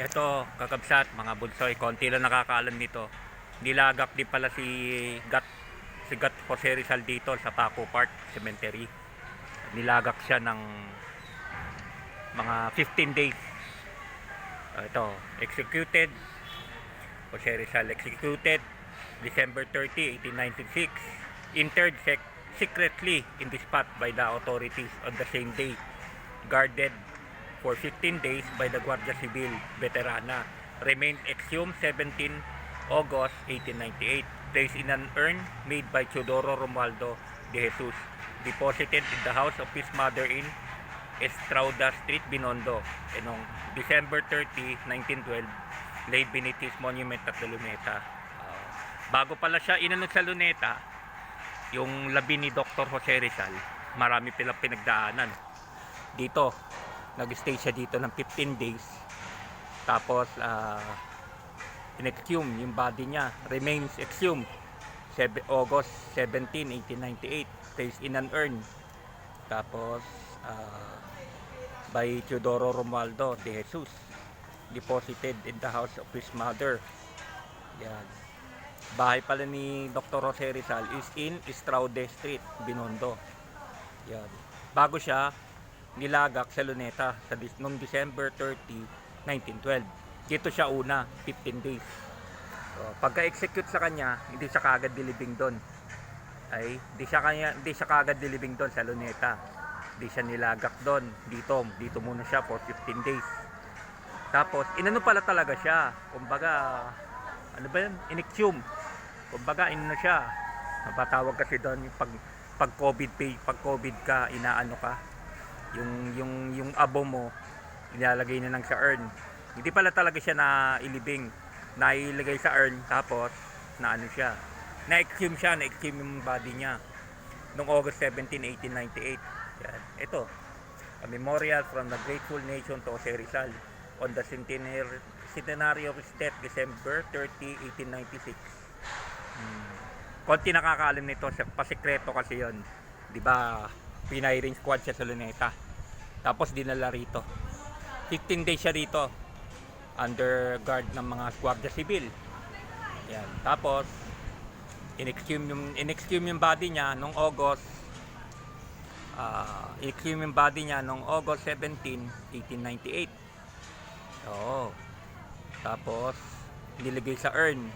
Ito, kakabsat, mga bunsoy, konti lang nakakaalam nito. Nilagak din pala si Gat, si Gat Jose Rizal dito sa Paco Park Cemetery. Nilagak siya ng mga 15 days. Ah, Ito, executed. Jose Rizal executed December 30, 1896. Interred sec- secretly in the spot by the authorities on the same day. Guarded for 15 days by the Guardia Civil Veterana. Remained exhumed 17 August 1898. Placed in an urn made by Teodoro Romualdo de Jesus. Deposited in the house of his mother in Estrauda Street, Binondo. And on December 30, 1912, laid beneath his monument at the Luneta. Uh, bago pala siya inanod sa Luneta, yung labi ni Dr. Jose Rizal, marami pilang pinagdaanan. Dito, nag-stay siya dito ng 15 days. Tapos, uh, in-exhume yung body niya. Remains exhumed. Seb- August 17, 1898. Placed in an urn. Tapos, uh, by Teodoro Romualdo de Jesus. Deposited in the house of his mother. Yan. Bahay pala ni Dr. Jose Rizal is in Estraude Street, Binondo. Yan. Bago siya nilagak sa Luneta sa noong December 30, 1912. Dito siya una, 15 days. So, pagka-execute sa kanya, hindi siya kagad dilibing doon. Ay, hindi siya kanya, hindi siya kagad dilibing doon sa Luneta. Hindi siya nilagak doon. Dito, dito muna siya for 15 days. Tapos, inano pala talaga siya. Kumbaga, ano ba yun? Inexhume. Kumbaga, inano siya. Napatawag kasi doon yung pag, pag COVID pay, pag COVID ka, inaano ka. Yung, yung, yung abo mo, ilalagay na lang sa urn. Hindi pala talaga siya na ilibing. Nailagay sa urn, tapos, na ano siya. Na-exhume siya, na-exhume yung body niya. Noong August 17, 1898. Yan. Ito, a memorial from the grateful nation to Jose Rizal on the centenary, centenary of his death, December 30, 1896. Hmm. Konti nakakaalam nito, pasikreto kasi yon. 'Di ba? Piniring squad siya sa Luneta. Tapos dinala rito. 15 days siya rito under guard ng mga Guardia Civil. Yan. Tapos in-exhume yung in-exhume yung body niya nung August ah in-exhume yung body niya nung August 17, 1898. Oo. Tapos nilagay sa urn.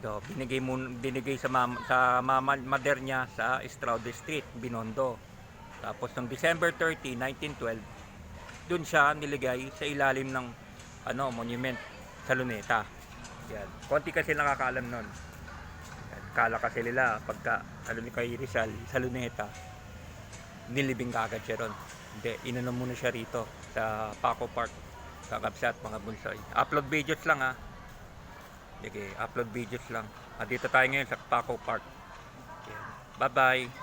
Do, binigay mo binigay sa mama, sa mama mother niya sa Estraude Street, Binondo. Tapos noong December 30, 1912, doon siya niligay sa ilalim ng ano, monument sa Luneta. Yan. Konti kasi nakakaalam. Yan. Kala kasi nila pagka alam ni kay Rizal sa Luneta, nilibing kagad siya ron. Hindi, inano muna siya rito sa Paco Park sa Kapsat, mga bunsoy. Upload videos lang ha. Sige, upload videos lang. Ah, dito tayo ngayon sa Paco Park. Bye-bye.